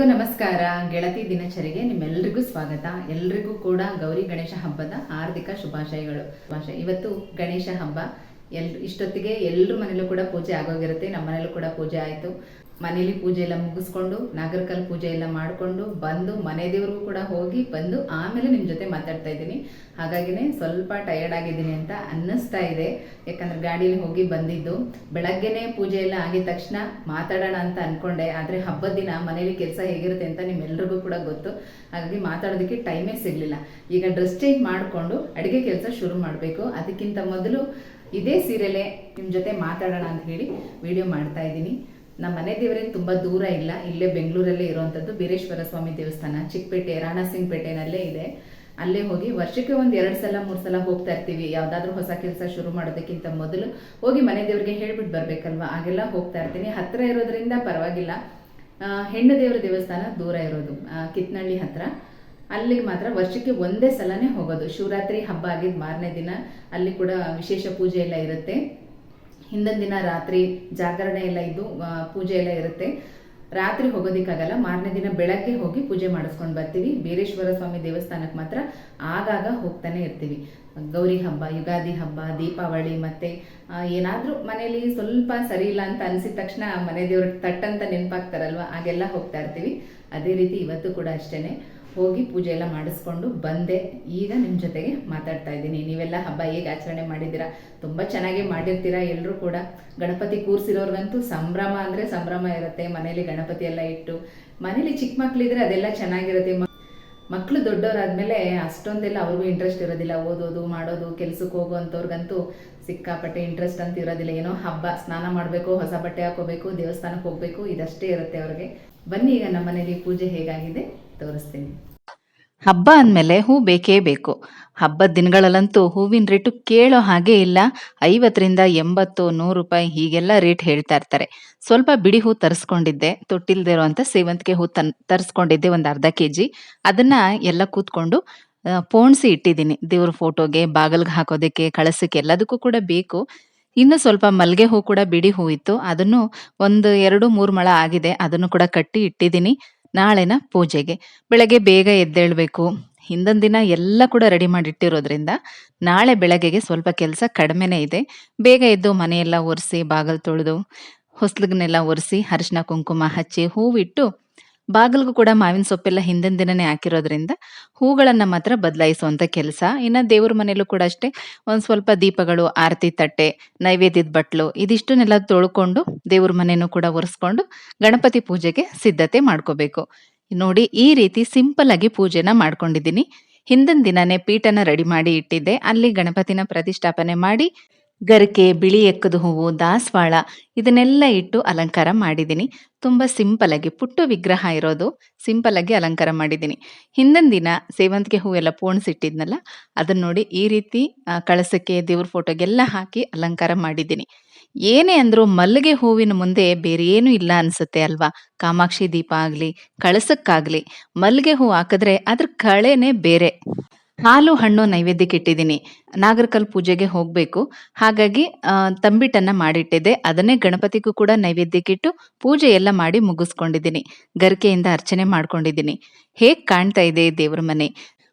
ಎಲ್ರಿಗೂ ನಮಸ್ಕಾರ. ಗೆಳತಿ ದಿನಚರಿಗೆ ನಿಮ್ಮೆಲ್ಲರಿಗೂ ಸ್ವಾಗತ. ಎಲ್ರಿಗೂ ಕೂಡ ಗೌರಿ ಗಣೇಶ ಹಬ್ಬದ ಹಾರ್ದಿಕ ಶುಭಾಶಯಗಳು. ಶುಭಾಶಯ. ಇವತ್ತು ಗಣೇಶ ಹಬ್ಬ. ಎಲ್ ಇಷ್ಟೊತ್ತಿಗೆ ಎಲ್ಲರ ಮನೇಲೂ ಕೂಡ ಪೂಜೆ ಆಗೋಗಿರುತ್ತೆ. ನಮ್ಮ ಮನೇಲೂ ಕೂಡ ಪೂಜೆ ಆಯಿತು. ಮನೇಲಿ ಪೂಜೆ ಎಲ್ಲ ಮುಗಿಸ್ಕೊಂಡು ನಾಗರಕಲ್ ಪೂಜೆ ಎಲ್ಲ ಮಾಡಿಕೊಂಡು ಬಂದು ಮನೆ ದೇವ್ರಿಗೂ ಕೂಡ ಹೋಗಿ ಬಂದು ಆಮೇಲೆ ನಿಮ್ಮ ಜೊತೆ ಮಾತಾಡ್ತಾ ಇದ್ದೀನಿ. ಹಾಗಾಗಿನೇ ಸ್ವಲ್ಪ ಟಯರ್ಡ್ ಆಗಿದ್ದೀನಿ ಅಂತ ಅನ್ನಿಸ್ತಾ ಇದೆ. ಯಾಕಂದ್ರೆ ಗಾಡೀಲಿ ಹೋಗಿ ಬಂದಿದ್ದು. ಬೆಳಗ್ಗೆನೆ ಪೂಜೆ ಎಲ್ಲ ಆಗಿದ ತಕ್ಷಣ ಮಾತಾಡೋಣ ಅಂತ ಅನ್ಕೊಂಡೆ. ಆದರೆ ಹಬ್ಬದ ದಿನ ಮನೇಲಿ ಕೆಲಸ ಹೇಗಿರುತ್ತೆ ಅಂತ ನಿಮ್ಮೆಲ್ರಿಗೂ ಕೂಡ ಗೊತ್ತು. ಹಾಗಾಗಿ ಮಾತಾಡೋದಕ್ಕೆ ಟೈಮೇ ಸಿಗಲಿಲ್ಲ. ಈಗ ಡ್ರೆಸ್ ಚೇಂಜ್ ಮಾಡಿಕೊಂಡು ಅಡುಗೆ ಕೆಲಸ ಶುರು ಮಾಡಬೇಕು. ಅದಕ್ಕಿಂತ ಮೊದಲು ಇದೇ ಸೀರೆಲೆ ನಿಮ್ಮ ಜೊತೆ ಮಾತಾಡೋಣ ಅಂತ ಹೇಳಿ ವಿಡಿಯೋ ಮಾಡ್ತಾ ಇದ್ದೀನಿ. ನಮ್ಮ ಮನೆ ದೇವರೇನು ತುಂಬ ದೂರ ಇಲ್ಲ, ಇಲ್ಲೇ ಬೆಂಗಳೂರಲ್ಲೇ ಇರುವಂಥದ್ದು ಬೀರೇಶ್ವರ ಸ್ವಾಮಿ ದೇವಸ್ಥಾನ. ಚಿಕ್ಕಪೇಟೆ ರಾಣಾಸಿಂಗ್ಪೇಟೆನಲ್ಲೇ ಇದೆ. ಅಲ್ಲೇ ಹೋಗಿ ವರ್ಷಕ್ಕೆ ಒಂದು ಎರಡು ಸಲ, ಮೂರು ಸಲ ಹೋಗ್ತಾ ಇರ್ತೀವಿ. ಯಾವುದಾದ್ರೂ ಹೊಸ ಕೆಲಸ ಶುರು ಮಾಡೋದಕ್ಕಿಂತ ಮೊದಲು ಹೋಗಿ ಮನೆ ದೇವರಿಗೆ ಹೇಳ್ಬಿಟ್ಟು ಬರಬೇಕಲ್ವ? ಹಾಗೆಲ್ಲ ಹೋಗ್ತಾ ಇರ್ತೀನಿ. ಹತ್ತಿರ ಇರೋದ್ರಿಂದ ಪರವಾಗಿಲ್ಲ. ಹೆಣ್ಣು ದೇವರ ದೇವಸ್ಥಾನ ದೂರ ಇರೋದು ಕಿತ್ನಳ್ಳಿ ಹತ್ರ. ಅಲ್ಲಿಗೆ ಮಾತ್ರ ವರ್ಷಕ್ಕೆ ಒಂದೇ ಸಲನೇ ಹೋಗೋದು. ಶಿವರಾತ್ರಿ ಹಬ್ಬ ಆಗಿದ್ದು ಮಾರನೇ ದಿನ, ಅಲ್ಲಿ ಕೂಡ ವಿಶೇಷ ಪೂಜೆ ಎಲ್ಲ ಇರುತ್ತೆ. ಹಿಂದಿನ ದಿನ ರಾತ್ರಿ ಜಾಗರಣೆ ಎಲ್ಲ ಇದ್ದು ಪೂಜೆ ಎಲ್ಲ ಇರುತ್ತೆ. ರಾತ್ರಿ ಹೋಗೋದಿಕ್ಕಾಗಲ್ಲ, ಮಾರನೇ ದಿನ ಬೆಳಗ್ಗೆ ಹೋಗಿ ಪೂಜೆ ಮಾಡಿಸ್ಕೊಂಡು ಬರ್ತೀವಿ. ಬೀರೇಶ್ವರ ಸ್ವಾಮಿ ದೇವಸ್ಥಾನಕ್ಕೆ ಮಾತ್ರ ಆಗಾಗ ಹೋಗ್ತಾನೆ ಇರ್ತೀವಿ. ಗೌರಿ ಹಬ್ಬ, ಯುಗಾದಿ ಹಬ್ಬ, ದೀಪಾವಳಿ ಮತ್ತೆ ಏನಾದರೂ ಮನೇಲಿ ಸ್ವಲ್ಪ ಸರಿ ಇಲ್ಲ ಅಂತ ಅನಿಸಿದ ತಕ್ಷಣ ಮನೆ ದೇವ್ರಿಗೆ ತಟ್ಟಂತ ನೆನಪಾಗ್ತಾರಲ್ವ, ಹಾಗೆಲ್ಲ ಹೋಗ್ತಾ ಇರ್ತೀವಿ. ಅದೇ ರೀತಿ ಇವತ್ತು ಕೂಡ ಅಷ್ಟೇನೆ. ಹೋಗಿ ಪೂಜೆ ಎಲ್ಲ ಮಾಡಿಸ್ಕೊಂಡು ಬಂದೆ. ಈಗ ನಿಮ್ಮ ಜೊತೆಗೆ ಮಾತಾಡ್ತಾ ಇದ್ದೀನಿ. ನೀವೆಲ್ಲ ಹಬ್ಬ ಹೇಗೆ ಆಚರಣೆ ಮಾಡಿದ್ದೀರಾ? ತುಂಬ ಚೆನ್ನಾಗಿ ಮಾಡಿರ್ತೀರಾ ಎಲ್ಲರೂ ಕೂಡ? ಗಣಪತಿ ಕೂರ್ಸಿರೋರ್ಗಂತೂ ಸಂಭ್ರಮ ಅಂದರೆ ಸಂಭ್ರಮ ಇರುತ್ತೆ. ಮನೇಲಿ ಗಣಪತಿ ಎಲ್ಲ ಇಟ್ಟು, ಮನೇಲಿ ಚಿಕ್ಕ ಮಕ್ಳಿದ್ರೆ ಅದೆಲ್ಲ ಚೆನ್ನಾಗಿರುತ್ತೆ. ಮಕ್ಕಳು ದೊಡ್ಡವರಾದ್ಮೇಲೆ ಅಷ್ಟೊಂದೆಲ್ಲ ಅವ್ರಿಗೂ ಇಂಟ್ರೆಸ್ಟ್ ಇರೋದಿಲ್ಲ. ಓದೋದು, ಮಾಡೋದು, ಕೆಲ್ಸಕ್ಕೆ ಹೋಗುವಂಥವ್ರಿಗಂತೂ ಸಿಕ್ಕಾಪಟ್ಟೆ ಇಂಟ್ರೆಸ್ಟ್ ಅಂತ ಇರೋದಿಲ್ಲ. ಏನೋ ಹಬ್ಬ, ಸ್ನಾನ ಮಾಡಬೇಕು, ಹೊಸ ಬಟ್ಟೆ ಹಾಕೋಬೇಕು, ದೇವಸ್ಥಾನಕ್ಕೆ ಹೋಗಬೇಕು, ಇದಷ್ಟೇ ಇರುತ್ತೆ ಅವ್ರಿಗೆ. ಬನ್ನಿ ಈಗ ನಮ್ಮ ಮನೇಲಿ ಪೂಜೆ ಹೇಗಾಗಿದೆ? ತೋರಿಸ್ತೀನಿ. ಹಬ್ಬ ಅಂದಮೇಲೆ ಹೂ ಬೇಕೇ ಬೇಕು. ಹಬ್ಬದ ದಿನಗಳಲ್ಲಂತೂ ಹೂವಿನ ರೇಟು ಕೇಳೋ ಹಾಗೆ ಇಲ್ಲ. ಐವತ್ತರಿಂದ ಎಂಬತ್ತು, ನೂರು ರೂಪಾಯಿ ಹೀಗೆಲ್ಲ ರೇಟ್ ಹೇಳ್ತಾ ಇರ್ತಾರೆ. ಸ್ವಲ್ಪ ಬಿಡಿ ಹೂ ತರಿಸ್ಕೊಂಡಿದ್ದೆ. ತೊಟ್ಟಿಲ್ದೇ ಇರೋಂಥ ಸೇವಂತಿಗೆ ಹೂ ತನ್, ತರಿಸ್ಕೊಂಡಿದ್ದೆ ಒಂದು ಅರ್ಧ ಕೆ ಜಿ ಅದನ್ನ ಎಲ್ಲ ಕೂತ್ಕೊಂಡು ಪೋಣಿಸಿ ಇಟ್ಟಿದ್ದೀನಿ. ದೇವ್ರ ಫೋಟೋಗೆ, ಬಾಗಲ್ಗೆ ಹಾಕೋದಕ್ಕೆ, ಕಳಸಕ್ಕೆ ಎಲ್ಲದಕ್ಕೂ ಕೂಡ ಬೇಕು. ಇನ್ನು ಸ್ವಲ್ಪ ಮಲ್ಗೆ ಹೂ ಕೂಡ ಬಿಡಿ ಹೂ ಇತ್ತು. ಅದನ್ನು ಒಂದು ಎರಡು ಮೂರು ಮಳ ಆಗಿದೆ. ಅದನ್ನು ಕೂಡ ಕಟ್ಟಿ ಇಟ್ಟಿದ್ದೀನಿ. ನಾಳೆನ ಪೂಜೆಗೆ. ಬೆಳಗ್ಗೆ ಬೇಗ ಎದ್ದೇಳಬೇಕು. ಹಿಂದಿನ ದಿನ ಎಲ್ಲ ಕೂಡ ರೆಡಿ ಮಾಡಿ ಇಟ್ಟಿರೋದ್ರಿಂದ ನಾಳೆ ಬೆಳಗ್ಗೆಗೆ ಸ್ವಲ್ಪ ಕೆಲಸ ಕಡಿಮೆನೇ ಇದೆ. ಬೇಗ ಎದ್ದು ಮನೆಯೆಲ್ಲ ಒರೆಸಿ, ಬಾಗಿಲು ತೊಳೆದು ಹೊಸ್ಲಿಗನ್ನೆಲ್ಲ ಒರೆಸಿ, ಅರಿಶಿನ, ಕುಂಕುಮ ಹಚ್ಚಿ ಹೂವಿಟ್ಟು ಬಾಗಿಲ್ಗೂ ಕೂಡ ಮಾವಿನ ಸೊಪ್ಪೆಲ್ಲ ಹಿಂದಿನ ದಿನನೇ ಹಾಕಿರೋದ್ರಿಂದ ಹೂಗಳನ್ನ ಮಾತ್ರ ಬದಲಾಯಿಸುವಂತ ಕೆಲಸ. ಇನ್ನ ದೇವ್ರ ಮನೆಯಲ್ಲೂ ಕೂಡ ಅಷ್ಟೇ ಒಂದ್ ಸ್ವಲ್ಪ ದೀಪಗಳು, ಆರತಿ ತಟ್ಟೆ, ನೈವೇದ್ಯದ ಬಟ್ಲು ಇದಿಷ್ಟನ್ನೆಲ್ಲ ತೊಳ್ಕೊಂಡು ದೇವ್ರ ಮನೆನೂ ಕೂಡ ಒರೆಸ್ಕೊಂಡು ಗಣಪತಿ ಪೂಜೆಗೆ ಸಿದ್ಧತೆ ಮಾಡ್ಕೋಬೇಕು. ನೋಡಿ ಈ ರೀತಿ ಸಿಂಪಲ್ ಆಗಿ ಪೂಜೆನ ಮಾಡ್ಕೊಂಡಿದ್ದೀನಿ. ಹಿಂದಿನ ದಿನನೇ ಪೀಠನ ರೆಡಿ ಮಾಡಿ ಇಟ್ಟಿದ್ದೆ. ಅಲ್ಲಿ ಗಣಪತಿನ ಪ್ರತಿಷ್ಠಾಪನೆ ಮಾಡಿ ಗರಿಕೆ, ಬಿಳಿ ಎಕ್ಕದ ಹೂವು, ದಾಸವಾಳ ಇದನ್ನೆಲ್ಲ ಇಟ್ಟು ಅಲಂಕಾರ ಮಾಡಿದ್ದೀನಿ. ತುಂಬ ಸಿಂಪಲ್ ಆಗಿ ಪುಟ್ಟು ವಿಗ್ರಹ ಇರೋದು ಸಿಂಪಲ್ ಆಗಿ ಅಲಂಕಾರ ಮಾಡಿದ್ದೀನಿ. ಹಿಂದಿನ ದಿನ ಸೇವಂತಿಗೆ ಹೂವೆಲ್ಲ ಪೋಣಿಸಿಟ್ಟಿದ್ನಲ್ಲ ಅದನ್ನ ನೋಡಿ ಈ ರೀತಿ ಕಳಸಕ್ಕೆ, ದೇವ್ರ ಫೋಟೋಗೆಲ್ಲ ಹಾಕಿ ಅಲಂಕಾರ ಮಾಡಿದ್ದೀನಿ. ಏನೇ ಅಂದ್ರೂ ಮಲ್ಲಿಗೆ ಹೂವಿನ ಮುಂದೆ ಬೇರೆ ಏನು ಇಲ್ಲ ಅನ್ಸುತ್ತೆ ಅಲ್ವಾ? ಕಾಮಾಕ್ಷಿ ದೀಪ ಆಗಲಿ, ಕಳಸಕ್ಕಾಗ್ಲಿ ಮಲ್ಲಿಗೆ ಹೂ ಹಾಕಿದ್ರೆ ಅದ್ರ ಕಳೆನೇ ಬೇರೆ. ಹಾಲು ಹಣ್ಣು ನೈವೇದ್ಯಕ್ಕೆ ಇಟ್ಟಿದ್ದೀನಿ. ನಾಗರಕಲ್ ಪೂಜೆಗೆ ಹೋಗ್ಬೇಕು. ಹಾಗಾಗಿ ತಂಬಿಟ್ಟನ್ನ ಮಾಡಿಟ್ಟಿದ್ದೆ. ಅದನ್ನೇ ಗಣಪತಿಗೂ ಕೂಡ ನೈವೇದ್ಯಕ್ಕಿಟ್ಟು ಪೂಜೆ ಎಲ್ಲ ಮಾಡಿ ಮುಗಿಸ್ಕೊಂಡಿದ್ದೀನಿ. ಗರಿಕೆಯಿಂದ ಅರ್ಚನೆ ಮಾಡ್ಕೊಂಡಿದ್ದೀನಿ. ಹೇಗ್ ಕಾಣ್ತಾ ಇದೆ ದೇವ್ರ ಮನೆ?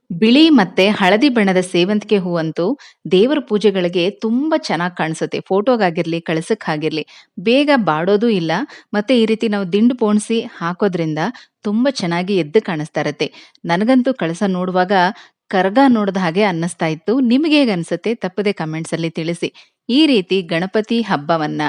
ಬಿಳಿ ಮತ್ತೆ ಹಳದಿ ಬಣ್ಣದ ಸೇವಂತಿಗೆ ಹೂವಂತೂ ದೇವರ ಪೂಜೆಗಳಿಗೆ ತುಂಬಾ ಚೆನ್ನಾಗಿ ಕಾಣಿಸುತ್ತೆ. ಫೋಟೋಗಾಗಿರ್ಲಿ, ಕಳಸಕ್ಕಾಗಿರ್ಲಿ. ಬೇಗ ಬಾಡೋದು ಇಲ್ಲ. ಮತ್ತೆ ಈ ರೀತಿ ನಾವು ದಿಂಡು ಪೋಣಿಸಿ ಹಾಕೋದ್ರಿಂದ ತುಂಬಾ ಚೆನ್ನಾಗಿ ಎದ್ದು ಕಾಣಿಸ್ತಾ ಇರತ್ತೆ. ನನಗಂತೂ ಕಳಸ ನೋಡುವಾಗ ಕರ್ಗ ನೋಡಿದ ಹಾಗೆ ಅನ್ನಿಸ್ತಾ ಇತ್ತು. ನಿಮಗೆ ಹೇಗೆ ಅನ್ಸುತ್ತೆ? ತಪ್ಪದೆ ಕಮೆಂಟ್ಸಲ್ಲಿ ತಿಳಿಸಿ. ಈ ರೀತಿ ಗಣಪತಿ ಹಬ್ಬವನ್ನ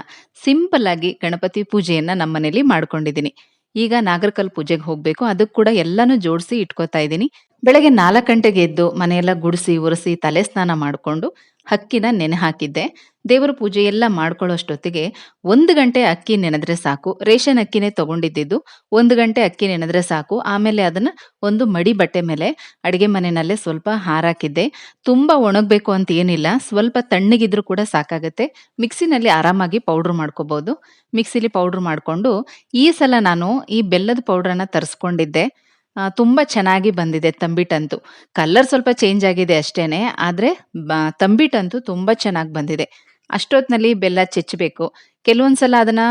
ಸಿಂಪಲ್ ಆಗಿ ಗಣಪತಿ ಪೂಜೆಯನ್ನ ನಮ್ಮನೇಲಿ ಮಾಡ್ಕೊಂಡಿದ್ದೀನಿ ಈಗ ನಾಗರಕಲ್ ಪೂಜೆಗೆ ಹೋಗ್ಬೇಕು. ಅದಕ್ಕೆ ಕೂಡ ಎಲ್ಲಾನು ಜೋಡಿಸಿ ಇಟ್ಕೋತಾ ಇದ್ದೀನಿ. ಬೆಳಗ್ಗೆ ನಾಲ್ಕು ಗಂಟೆಗೆ ಎದ್ದು ಮನೆಯೆಲ್ಲ ಗುಡಿಸಿ, ಒರೆಸಿ, ತಲೆ ಸ್ನಾನ ಮಾಡಿಕೊಂಡು ಹಕ್ಕಿನ ನೆನೆ ಹಾಕಿದ್ದೆ. ದೇವರ ಪೂಜೆ ಎಲ್ಲ ಮಾಡ್ಕೊಳ್ಳೋಷ್ಟೊತ್ತಿಗೆ ಒಂದು ಗಂಟೆ ಅಕ್ಕಿ ನೆನೆದ್ರೆ ಸಾಕು. ರೇಷನ್ ಅಕ್ಕಿನೇ ತಗೊಂಡಿದ್ದಿದ್ದು ಒಂದು ಗಂಟೆ ಅಕ್ಕಿ ನೆನೆದ್ರೆ ಸಾಕು. ಆಮೇಲೆ ಅದನ್ನ ಒಂದು ಮಡಿ ಬಟ್ಟೆ ಮೇಲೆ ಅಡಿಗೆ ಮನೆಯಲ್ಲೇ ಸ್ವಲ್ಪ ಹಾರಾಕಿದ್ದೆ ತುಂಬಾ ಒಣಗಬೇಕು ಅಂತ ಏನಿಲ್ಲ. ಸ್ವಲ್ಪ ತಣ್ಣಗಿದ್ರು ಕೂಡ ಸಾಕಾಗತ್ತೆ. ಮಿಕ್ಸಿನಲ್ಲಿ ಆರಾಮಾಗಿ ಪೌಡ್ರ್ ಮಾಡ್ಕೋಬಹುದು ಮಿಕ್ಸಿಲಿ ಪೌಡ್ರ್ ಮಾಡಿಕೊಂಡು ಈ ಸಲ ನಾನು ಈ ಬೆಲ್ಲದ ಪೌಡ್ರನ್ನ ತರಿಸ್ಕೊಂಡಿದ್ದೆ. ತುಂಬ ಚೆನ್ನಾಗಿ ಬಂದಿದೆ ತಂಬಿಟ್ಟಂತೂ. ಕಲರ್ ಸ್ವಲ್ಪ ಚೇಂಜ್ ಆಗಿದೆ ಅಷ್ಟೇನೆ. ಆದ್ರೆ ತಂಬಿಟ್ಟಂತೂ ತುಂಬಾ ಚೆನ್ನಾಗಿ ಬಂದಿದೆ. ಅಷ್ಟೊತ್ನಲ್ಲಿ ಬೆಲ್ಲ ಚೆಚ್ಚಬೇಕು ಕೆಲವೊಂದು ಸಲ ಅದನ್ನ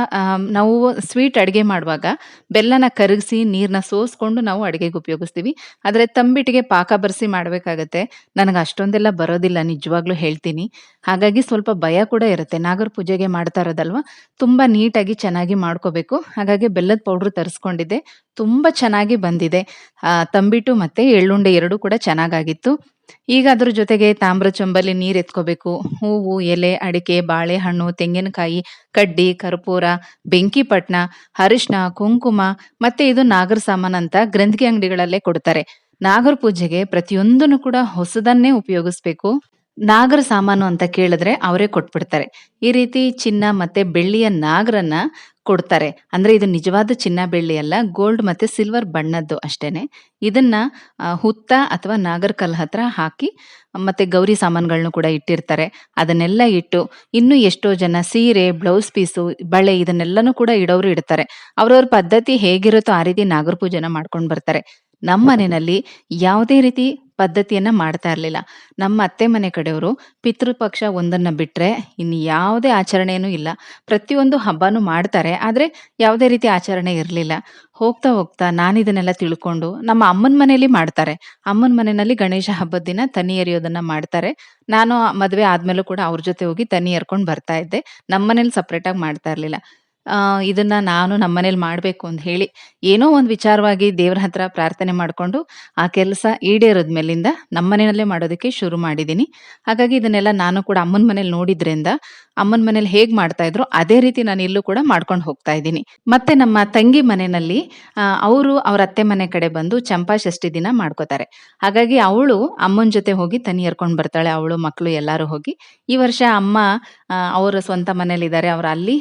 ನಾವು ಸ್ವೀಟ್ ಅಡುಗೆ ಮಾಡುವಾಗ ಬೆಲ್ಲನ ಕರಗಿಸಿ ನೀರನ್ನ ಸೋಸ್ಕೊಂಡು ನಾವು ಅಡುಗೆಗೆ ಉಪಯೋಗಿಸ್ತೀವಿ. ಆದರೆ ತಂಬಿಟ್ಟಿಗೆ ಪಾಕ ಬರಿಸಿ ಮಾಡಬೇಕಾಗತ್ತೆ. ನನಗೆ ಅಷ್ಟೊಂದೆಲ್ಲ ಬರೋದಿಲ್ಲ, ನಿಜವಾಗ್ಲೂ ಹೇಳ್ತೀನಿ. ಹಾಗಾಗಿ ಸ್ವಲ್ಪ ಭಯ ಕೂಡ ಇರುತ್ತೆ. ನಾಗರ ಪೂಜೆಗೆ ಮಾಡ್ತಾ ಇರೋದಲ್ವ ತುಂಬಾ ನೀಟಾಗಿ ಚೆನ್ನಾಗಿ ಮಾಡ್ಕೋಬೇಕು. ಹಾಗಾಗಿ ಬೆಲ್ಲದ ಪೌಡರ್ ತರಿಸ್ಕೊಂಡಿದ್ದೆ. ತುಂಬಾ ಚೆನ್ನಾಗಿ ಬಂದಿದೆ. ತಂಬಿಟ್ಟು ಮತ್ತೆ ಎಳ್ಳುಂಡೆ ಎರಡೂ ಕೂಡ ಚೆನ್ನಾಗಾಗಿತ್ತು. ಈಗ ಅದ್ರ ಜೊತೆಗೆ ತಾಮ್ರ ಚೊಂಬಲ್ಲಿ ನೀರು ಎತ್ಕೋಬೇಕು. ಹೂವು, ಎಲೆ, ಅಡಿಕೆ, ಬಾಳೆಹಣ್ಣು, ತೆಂಗಿನಕಾಯಿ, ಕಡ್ಡಿ, ಕರ್ಪೂರ, ಬೆಂಕಿಪಟ್ಣ, ಅರಿಶಿನ, ಕುಂಕುಮ ಮತ್ತೆ ಇದು ನಾಗರ ಸಾಮಾನ್ ಅಂತ ಗ್ರಂಥಿಗೆ ಅಂಗಡಿಗಳಲ್ಲೇ ಕೊಡ್ತಾರೆ. ನಾಗರ ಪೂಜೆಗೆ ಪ್ರತಿಯೊಂದನ್ನು ಕೂಡ ಹೊಸದನ್ನೇ ಉಪಯೋಗಿಸ್ಬೇಕು. ನಾಗರ ಸಾಮಾನು ಅಂತ ಕೇಳಿದ್ರೆ ಅವರೇ ಕೊಟ್ಬಿಡ್ತಾರೆ. ಈ ರೀತಿ ಚಿನ್ನ ಮತ್ತೆ ಬೆಳ್ಳಿಯ ನಾಗರನ್ನ ಕೊಡ್ತಾರೆ. ಅಂದ್ರೆ ಇದು ನಿಜವಾದ ಚಿನ್ನ ಬೆಳ್ಳಿ ಅಲ್ಲ. ಗೋಲ್ಡ್ ಮತ್ತೆ ಸಿಲ್ವರ್ ಬಣ್ಣದ್ದು ಅಷ್ಟೇನೆ. ಇದನ್ನ ಹುತ್ತ ಅಥವಾ ನಾಗರ ಕಲ್ ಹತ್ರ ಹಾಕಿ ಮತ್ತೆ ಗೌರಿ ಸಾಮಾನುಗಳನ್ನು ಕೂಡ ಇಟ್ಟಿರ್ತಾರೆ. ಅದನ್ನೆಲ್ಲ ಇಟ್ಟು ಇನ್ನು ಎಷ್ಟೋ ಜನ ಸೀರೆ, ಬ್ಲೌಸ್ ಪೀಸು, ಬಳೆ ಇದನ್ನೆಲ್ಲನೂ ಕೂಡ ಇಡೋರು ಇಡ್ತಾರೆ. ಅವ್ರವ್ರ ಪದ್ಧತಿ ಹೇಗಿರುತ್ತೋ ಆ ರೀತಿ ನಾಗರ ಪೂಜೆನ ಮಾಡ್ಕೊಂಡು ಬರ್ತಾರೆ. ನಮ್ಮ ಮನೆಯಲ್ಲಿ ಯಾವುದೇ ರೀತಿ ಪದ್ಧತಿಯನ್ನ ಮಾಡ್ತಾ ಇರಲಿಲ್ಲ ನಮ್ಮ ಅತ್ತೆ ಮನೆ ಕಡೆಯವರು ಪಿತೃಪಕ್ಷ ಒಂದನ್ನ ಬಿಟ್ರೆ ಇನ್ನು ಯಾವುದೇ ಆಚರಣೆಯೂ ಇಲ್ಲ. ಪ್ರತಿಯೊಂದು ಹಬ್ಬನೂ ಮಾಡ್ತಾರೆ. ಆದ್ರೆ ಯಾವುದೇ ರೀತಿ ಆಚರಣೆ ಇರಲಿಲ್ಲ ಹೋಗ್ತಾ ಹೋಗ್ತಾ ನಾನು ಇದನ್ನೆಲ್ಲ ತಿಳ್ಕೊಂಡು ನಮ್ಮ ಅಮ್ಮನ ಮನೆಯಲ್ಲಿ ಮಾಡ್ತಾರೆ. ಅಮ್ಮನ ಮನೆಯಲ್ಲಿ ಗಣೇಶ ಹಬ್ಬದ ದಿನ ತನಿ ಎರೆಯೋದನ್ನ ಮಾಡ್ತಾರೆ. ನಾನು ಮದುವೆ ಆದ್ಮೇಲೂ ಕೂಡ ಅವ್ರ ಜೊತೆ ಹೋಗಿ ತನಿ ಎರ್ಕೊಂಡು ಬರ್ತಾ ಇದ್ದೆ. ನಮ್ಮನೇಲಿ ಸೆಪರೇಟ್ ಆಗಿ ಮಾಡ್ತಾ ಇರ್ಲಿಲ್ಲ. ಇದನ್ನ ನಾನು ನಮ್ಮನೇಲಿ ಮಾಡ್ಬೇಕು ಅಂತ ಹೇಳಿ ಏನೋ ಒಂದು ವಿಚಾರವಾಗಿ ದೇವ್ರ ಹತ್ರ ಪ್ರಾರ್ಥನೆ ಮಾಡ್ಕೊಂಡು ಆ ಕೆಲಸ ಈಡೇರಿದ ಮೇಲಿಂದ ನಮ್ಮನೆಯಲ್ಲೇ ಮಾಡೋದಕ್ಕೆ ಶುರು ಮಾಡಿದ್ದೀನಿ. ಹಾಗಾಗಿ ಇದನ್ನೆಲ್ಲ ನಾನು ಕೂಡ ಅಮ್ಮನ ಮನೇಲಿ ನೋಡಿದ್ರಿಂದ ಅಮ್ಮನ ಮನೇಲಿ ಹೇಗ್ ಮಾಡ್ತಾ ಇದ್ರು ಅದೇ ರೀತಿ ನಾನು ಇಲ್ಲೂ ಕೂಡ ಮಾಡ್ಕೊಂಡು ಹೋಗ್ತಾ ಇದ್ದೀನಿ. ಮತ್ತೆ ನಮ್ಮ ತಂಗಿ ಮನೆಯಲ್ಲಿ ಅವರು ಅವ್ರ ಅತ್ತೆ ಮನೆ ಕಡೆ ಬಂದು ಚಂಪಾ ಷಷ್ಠಿ ದಿನ ಮಾಡ್ಕೋತಾರೆ. ಹಾಗಾಗಿ ಅವಳು ಅಮ್ಮನ ಜೊತೆ ಹೋಗಿ ತನಿ ಹರ್ಕೊಂಡು ಬರ್ತಾಳೆ. ಅವಳು ಮಕ್ಕಳು ಎಲ್ಲರೂ ಹೋಗಿ. ಈ ವರ್ಷ ಅಮ್ಮ ಅವರ ಸ್ವಂತ ಮನೇಲಿದ್ದಾರೆ. ಅವ್ರು ಅಲ್ಲಿ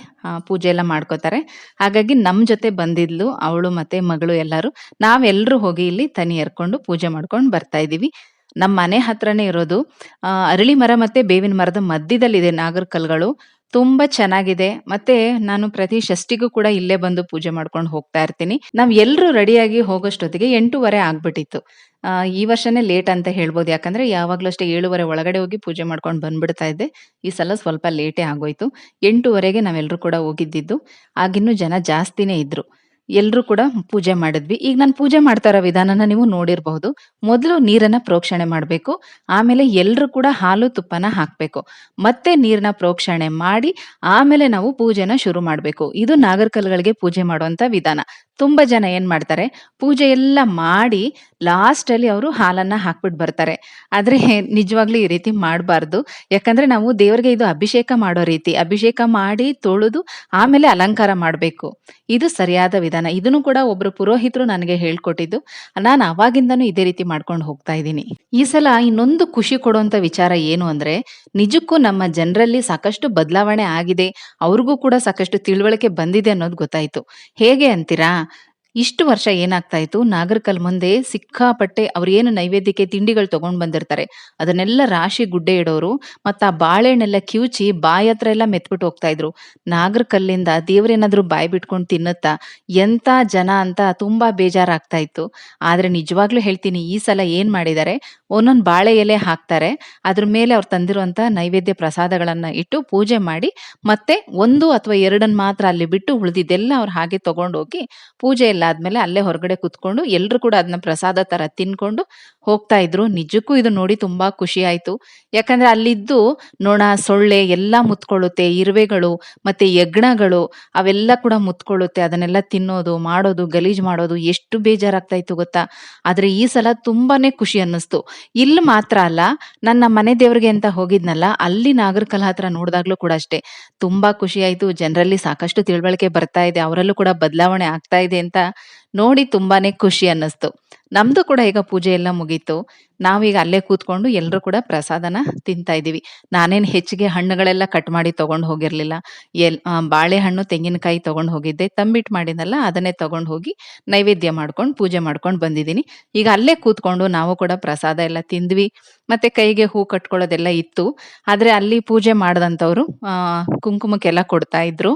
ಪೂಜೆ ಎಲ್ಲ ಮಾಡ್ಕೋತಾರೆ. ಹಾಗಾಗಿ ನಮ್ ಜೊತೆ ಬಂದಿದ್ಲು ಅವಳು ಮತ್ತೆ ಮಗಳು ಎಲ್ಲರೂ. ನಾವೆಲ್ಲರೂ ಹೋಗಿ ಇಲ್ಲಿ ತನಿ ಎರ್ಕೊಂಡು ಪೂಜೆ ಮಾಡ್ಕೊಂಡು ಬರ್ತಾ ಇದೀವಿ. ನಮ್ಮ ಮನೆ ಹತ್ರನೇ ಇರೋದು. ಅರಳಿ ಮರ ಮತ್ತೆ ಬೇವಿನ ಮರದ ಮಧ್ಯದಲ್ಲಿದೆ ನಾಗರ ಕಲ್ಗಳು. ತುಂಬಾ ಚೆನ್ನಾಗಿದೆ. ಮತ್ತೆ ನಾನು ಪ್ರತಿ ಷಷ್ಟಿಗೂ ಕೂಡ ಇಲ್ಲೇ ಬಂದು ಪೂಜೆ ಮಾಡ್ಕೊಂಡು ಹೋಗ್ತಾ ಇರ್ತೀನಿ. ನಾವ್ ಎಲ್ರೂ ರೆಡಿಯಾಗಿ ಹೋಗೋಷ್ಟೊತ್ತಿಗೆ 8:30 ಆಗ್ಬಿಟ್ಟಿತ್ತು. ಈ ವರ್ಷನೇ ಲೇಟ್ ಅಂತ ಹೇಳ್ಬೋದು. ಯಾಕಂದ್ರೆ ಯಾವಾಗ್ಲೂ ಅಷ್ಟೇ 7:30 ಒಳಗಡೆ ಹೋಗಿ ಪೂಜೆ ಮಾಡ್ಕೊಂಡು ಬಂದ್ಬಿಡ್ತಾ ಇದ್ದೆ. ಈ ಸಲ ಸ್ವಲ್ಪ ಲೇಟೇ ಆಗೋಯ್ತು. 8:30ಗೆ ನಾವೆಲ್ಲರೂ ಕೂಡ ಹೋಗಿದ್ದಿದ್ದು. ಆಗಿನ್ನೂ ಜನ ಜಾಸ್ತಿನೇ ಇದ್ರು. ಎಲ್ರೂ ಕೂಡ ಪೂಜೆ ಮಾಡಿದ್ವಿ. ಈಗ ನಾನು ಪೂಜೆ ಮಾಡ್ತಾ ಇರೋ ವಿಧಾನನ ನೀವು ನೋಡಿರಬಹುದು. ಮೊದಲು ನೀರನ್ನ ಪ್ರೋಕ್ಷಣೆ ಮಾಡ್ಬೇಕು. ಆಮೇಲೆ ಎಲ್ಲರೂ ಕೂಡ ಹಾಲು ತುಪ್ಪನ ಹಾಕ್ಬೇಕು. ಮತ್ತೆ ನೀರನ್ನ ಪ್ರೋಕ್ಷಣೆ ಮಾಡಿ ಆಮೇಲೆ ನಾವು ಪೂಜೆನ ಶುರು ಮಾಡ್ಬೇಕು. ಇದು ನಾಗರಕಲ್ಗಳಿಗೆ ಪೂಜೆ ಮಾಡುವಂತ ವಿಧಾನ. ತುಂಬಾ ಜನ ಏನ್ ಮಾಡ್ತಾರೆ ಪೂಜೆ ಎಲ್ಲ ಮಾಡಿ ಲಾಸ್ಟ್ ಅಲ್ಲಿ ಅವರು ಹಾಲನ್ನ ಹಾಕ್ಬಿಟ್ಟು ಬರ್ತಾರೆ. ಆದ್ರೆ ನಿಜವಾಗ್ಲೂ ಈ ರೀತಿ ಮಾಡಬಾರ್ದು. ಯಾಕಂದ್ರೆ ನಾವು ದೇವರಿಗೆ ಇದು ಅಭಿಷೇಕ ಮಾಡೋ ರೀತಿ. ಅಭಿಷೇಕ ಮಾಡಿ ತೊಳೆದು ಆಮೇಲೆ ಅಲಂಕಾರ ಮಾಡ್ಬೇಕು. ಇದು ಸರಿಯಾದ ವಿಧಾನ. ಇದನ್ನು ಕೂಡ ಒಬ್ರು ಪುರೋಹಿತರು ನನಗೆ ಹೇಳ್ಕೊಟ್ಟಿದ್ದು. ನಾನು ಅವಾಗಿಂದನು ಇದೇ ರೀತಿ ಮಾಡ್ಕೊಂಡು ಹೋಗ್ತಾ ಇದ್ದೀನಿ. ಈ ಸಲ ಇನ್ನೊಂದು ಖುಷಿ ಕೊಡುವಂತ ವಿಚಾರ ಏನು ಅಂದ್ರೆ, ನಿಜಕ್ಕೂ ನಮ್ಮ ಜನರಲ್ಲಿ ಸಾಕಷ್ಟು ಬದಲಾವಣೆ ಆಗಿದೆ. ಅವ್ರಿಗೂ ಕೂಡ ಸಾಕಷ್ಟು ತಿಳುವಳಿಕೆ ಬಂದಿದೆ ಅನ್ನೋದು ಗೊತ್ತಾಯ್ತು. ಹೇಗೆ ಅಂತೀರಾ? ಇಷ್ಟು ವರ್ಷ ಏನಾಗ್ತಾ ಇತ್ತು ನಾಗರಕಲ್ ಮುಂದೆ ಸಿಕ್ಕಾಪಟ್ಟೆ ಅವ್ರು ಏನು ನೈವೇದ್ಯಕ್ಕೆ ತಿಂಡಿಗಳು ತಗೊಂಡ್ ಬಂದಿರ್ತಾರೆ. ಅದನ್ನೆಲ್ಲ ರಾಶಿ ಗುಡ್ಡೆ ಇಡೋರು, ಮತ್ತ ಆ ಬಾಳೆಹಣ್ಣೆಲ್ಲ ಕಿವುಚಿ ಬಾಯಿ ಹತ್ರ ಎಲ್ಲ ಮೆತ್ಬಿಟ್ಟು ಹೋಗ್ತಾ ಇದ್ರು. ನಾಗರಕಲ್ಲಿಂದ ದೇವರೇನಾದರೂ ಬಾಯಿ ಬಿಟ್ಕೊಂಡು ತಿನ್ನುತ್ತಾ? ಎಂತ ಜನ ಅಂತ ತುಂಬಾ ಬೇಜಾರಾಗ್ತಾ ಇತ್ತು. ಆದ್ರೆ ನಿಜವಾಗ್ಲೂ ಹೇಳ್ತೀನಿ, ಈ ಸಲ ಏನ್ ಮಾಡಿದ್ದಾರೆ ಒಂದೊಂದು ಬಾಳೆ ಎಲೆ ಹಾಕ್ತಾರೆ. ಅದ್ರ ಮೇಲೆ ಅವ್ರು ತಂದಿರುವಂತ ನೈವೇದ್ಯ ಪ್ರಸಾದಗಳನ್ನ ಇಟ್ಟು ಪೂಜೆ ಮಾಡಿ, ಮತ್ತೆ ಒಂದು ಅಥವಾ ಎರಡನ್ನು ಮಾತ್ರ ಅಲ್ಲಿ ಬಿಟ್ಟು ಉಳಿದಿದ್ದೆಲ್ಲ ಅವ್ರು ಹಾಗೆ ತಗೊಂಡೋಗಿ ಪೂಜೆ ಎಲ್ಲ ಆದ್ಮೇಲೆ ಅಲ್ಲೇ ಹೊರಗಡೆ ಕುತ್ಕೊಂಡು ಎಲ್ಲರೂ ಕೂಡ ಅದನ್ನ ಪ್ರಸಾದ ತರ ತಿನ್ಕೊಂಡು ಹೋಗ್ತಾ ಇದ್ರು. ನಿಜಕ್ಕೂ ಇದು ನೋಡಿ ತುಂಬಾ ಖುಷಿ ಆಯ್ತು. ಯಾಕಂದ್ರೆ ಅಲ್ಲಿದ್ದು ನೊಣ, ಸೊಳ್ಳೆ ಎಲ್ಲಾ ಮುತ್ಕೊಳ್ಳುತ್ತೆ. ಇರುವೆಗಳು ಮತ್ತೆ ಯಜ್ಞಗಳು ಅವೆಲ್ಲ ಕೂಡ ಮುತ್ಕೊಳ್ಳುತ್ತೆ. ಅದನ್ನೆಲ್ಲ ತಿನ್ನೋದು, ಮಾಡೋದು, ಗಲೀಜು ಮಾಡೋದು ಎಷ್ಟು ಬೇಜಾರಾಗ್ತಾ ಇತ್ತು ಗೊತ್ತಾ? ಆದ್ರೆ ಈ ಸಲ ತುಂಬಾನೇ ಖುಷಿ ಅನ್ನಿಸ್ತು. ಇಲ್ಲಿ ಮಾತ್ರ ಅಲ್ಲ ನನ್ನ ಮನೆ ದೇವ್ರಿಗೆ ಅಂತ ಹೋಗಿದ್ನಲ್ಲ ಅಲ್ಲಿ ನಾಗರಕಲ್ ಹತ್ರ ನೋಡಿದಾಗ್ಲೂ ಕೂಡ ಅಷ್ಟೇ. ತುಂಬಾ ಖುಷಿ ಆಯ್ತು. ಜನರಲ್ಲಿ ಸಾಕಷ್ಟು ತಿಳುವಳಿಕೆ ಬರ್ತಾ ಇದೆ. ಅವರಲ್ಲೂ ಕೂಡ ಬದಲಾವಣೆ ಆಗ್ತಾ ಇದೆ ಅಂತ ನೋಡಿ ತುಂಬಾನೇ ಖುಷಿ ಅನ್ನಿಸ್ತು. ನಮ್ದು ಕೂಡ ಈಗ ಪೂಜೆ ಎಲ್ಲ ಮುಗೀತು. ನಾವೀಗ ಅಲ್ಲೇ ಕೂತ್ಕೊಂಡು ಎಲ್ಲರೂ ಕೂಡ ಪ್ರಸಾದನ ತಿಂತಾ ಇದೀವಿ. ನಾನೇನು ಹೆಚ್ಚಿಗೆ ಹಣ್ಣುಗಳೆಲ್ಲ ಕಟ್ ಮಾಡಿ ತಗೊಂಡ್ ಹೋಗಿರ್ಲಿಲ್ಲ. ಎಲ್ ಬಾಳೆಹಣ್ಣು, ತೆಂಗಿನಕಾಯಿ ತಗೊಂಡ್ ಹೋಗಿದ್ದೆ. ತಂಬಿಟ್ಟು ಮಾಡಿದ್ನಲ್ಲ ಅದನ್ನೇ ತಗೊಂಡ್ ಹೋಗಿ ನೈವೇದ್ಯ ಮಾಡ್ಕೊಂಡು ಪೂಜೆ ಮಾಡ್ಕೊಂಡು ಬಂದಿದ್ದೀನಿ. ಈಗ ಅಲ್ಲೇ ಕೂತ್ಕೊಂಡು ನಾವು ಕೂಡ ಪ್ರಸಾದ ಎಲ್ಲ ತಿಂದ್ವಿ. ಮತ್ತೆ ಕೈಗೆ ಹೂ ಕಟ್ಕೊಳ್ಳೋದೆಲ್ಲ ಇತ್ತು. ಆದ್ರೆ ಅಲ್ಲಿ ಪೂಜೆ ಮಾಡ್ದಂತವ್ರು ಆ, ಕುಂಕುಮಕ್ಕೆಲ್ಲ ಕೊಡ್ತಾ ಇದ್ರು.